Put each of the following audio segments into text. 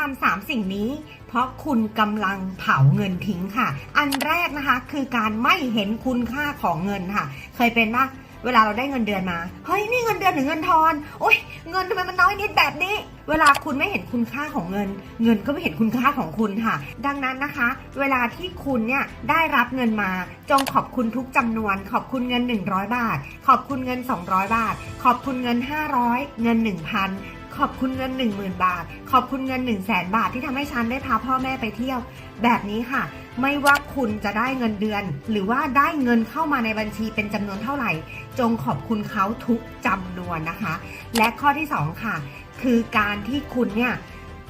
ทำสามสิ่งนี้ เพราะคุณกำลังเผาเงินทิ้งค่ะ อันแรกนะคะคือการไม่เห็นคุณค่าของเงินค่ะ เคยเป็นปะเวลาเราได้เงินเดือนมา เฮ้ยนี่เงินเดือนหรือเงินทอน โอ๊ยเงินทำไมมันน้อยนิดแบบนี้ เวลาคุณไม่เห็นคุณค่าของเงิน เงินก็ไม่เห็นคุณค่าของคุณค่ะ ดังนั้นนะคะ เวลาที่คุณเนี่ยได้รับเงินมา จงขอบคุณทุกจำนวน ขอบคุณเงิน 100 บาท ขอบคุณเงิน 200 บาท ขอบคุณเงิน 500 เงิน 1,000 ขอบคุณเงิน 10,000 บาท ขอบคุณเงิน 1 0 0 0 0แบาทที่ทำให้ฉันได้พาพ่อแม่ไปเที่ยว แบบนี้ค่ะ ไม่ว่าคุณจะได้เงินเดือน หรือว่าได้เงินเข้ามาในบัญชีเป็นจำนวนเท่าไหร่ จงขอบคุณเขาทุกจำนวนนะคะ และข้อที่ 2 ค่ะ คือการที่คุณเนี่ย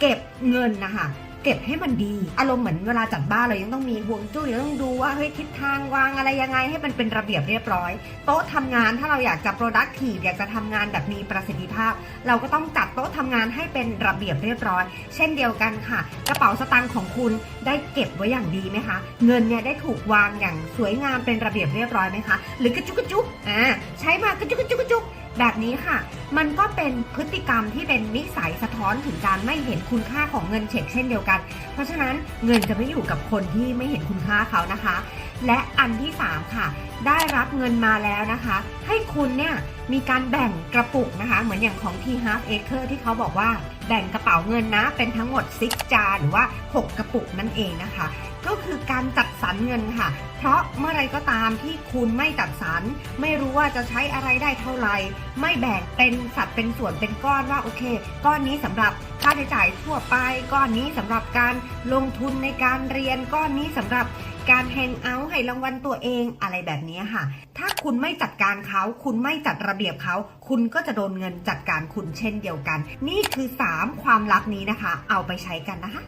เก็บเงินนะคะ เก็บให้มันดี อารมณ์เหมือนเวลาจัดบ้านเรายังต้องมีห่วงจุ้ยต้องดูว่าเฮ้ยทิศทางวางอะไรยังไงให้มันเป็นระเบียบเรียบร้อย โต๊ะทำงานถ้าเราอยากจะ productive อยากจะทำงานแบบมีประสิทธิภาพ เราก็ต้องจัดโต๊ะทำงานให้เป็นระเบียบเรียบร้อย เช่นเดียวกันค่ะ กระเป๋าสตางค์ของคุณได้เก็บไว้อย่างดีไหมคะ เงินเนี่ยได้ถูกวางอย่างสวยงามเป็นระเบียบเรียบร้อยไหมคะ หรือกระจุกกระจุกอ่าใช้มากระจุกกระจุกกระจุก แบบนี้ค่ะ มันก็เป็นพฤติกรรมที่เป็นนิสัยสะท้อนถึงการไม่เห็นคุณค่าของเงินเช็คเช่นเดียวกัน เพราะฉะนั้นเงินจะไม่อยู่กับคนที่ไม่เห็นคุณค่าเขานะคะ และอันที่ 3 ค่ะ ได้รับเงินมาแล้วนะคะ ให้คุณเนี่ยมีการแบ่งกระปุกนะคะ เหมือนอย่างของ T Half Acre ที่เขาบอกว่า แบ่งกระเป๋าเงินนะ เป็นทั้งหมด6จาหรือว่า 6 กระปุกนั่นเองนะคะ ก็คือการจัดสรรเงินค่ะ เพราะเมื่อไรก็ตามที่คุณไม่จัดสรรไม่รู้ว่าจะใช้อะไรได้เท่าไหร่ไม่แบ่งเป็นสัดเป็นส่วนเป็นก้อนว่าโอเค ก้อนนี้สำหรับค่าใช้จ่ายทั่วไป ก้อนนี้สำหรับการลงทุนในการเรียนก้อนนี้สำหรับ การแฮงเอาท์ให้รางวัลตัวเองอะไรแบบนี้ค่ะ ถ้าคุณไม่จัดการเขาคุณไม่จัดระเบียบเขา คุณก็จะโดนเงินจัดการคุณเช่นเดียวกัน นี่คือ 3 ความลับนี้นะคะ เอาไปใช้กันนะคะ